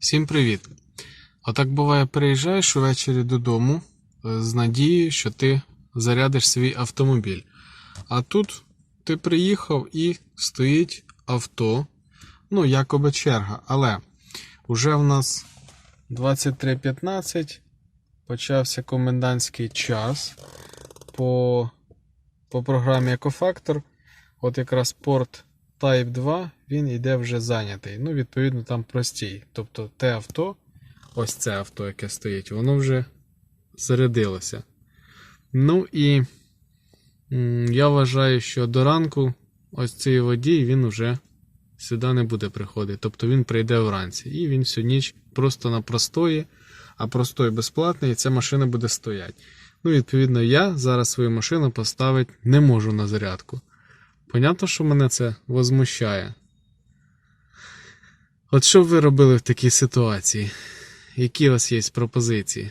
Всім привіт! Отак буває, приїжджаєш увечері додому е, з надією, що ти зарядиш свій автомобіль. А тут ти приїхав і стоїть авто, ну, якоби черга, але вже в нас 23.15, почався комендантський час по, по програмі Екофактор. От якраз порт Type 2, він йде вже зайнятий. Ну, відповідно, там простій. Тобто те авто, ось це авто, яке стоїть, воно вже зарядилося. Ну і я вважаю, що до ранку ось цей водій він вже сюди не буде приходити. Тобто він прийде вранці. І він всю ніч просто на простої, а простой безплатний, і ця машина буде стояти. Ну, відповідно, я зараз свою машину поставити не можу на зарядку. Понятно, що мене це возмущає. От що б ви робили в такій ситуації? Які у вас є пропозиції?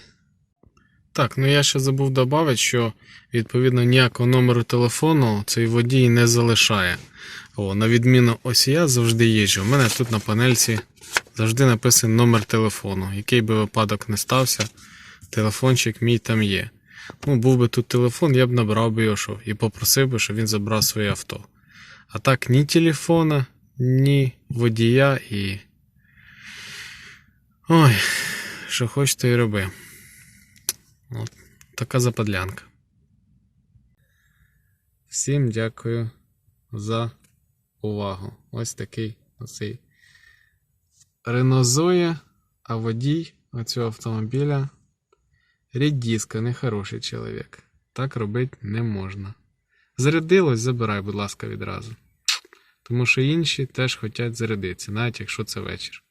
Так, ну я ще забув додати, що відповідно ніякого номеру телефону цей водій не залишає. О, на відміну, ось я завжди їжджу. У мене тут на панельці завжди написаний номер телефону. Який би випадок не стався, телефончик мій там є. Ну, був би тут телефон, я б набрав би його і попросив би, щоб він забрав своє авто. А так ні телефона, ні водія і. Ой, що хоч, то й роби. От, така западлянка. Всім дякую за увагу. Ось такий оцей Zoe, а водій оцього автомобіля Рідіска, нехороший чоловік. Так робити не можна. Зарядилось, забирай, будь ласка, відразу. Тому що інші теж хочуть зарядитися, навіть якщо це вечір.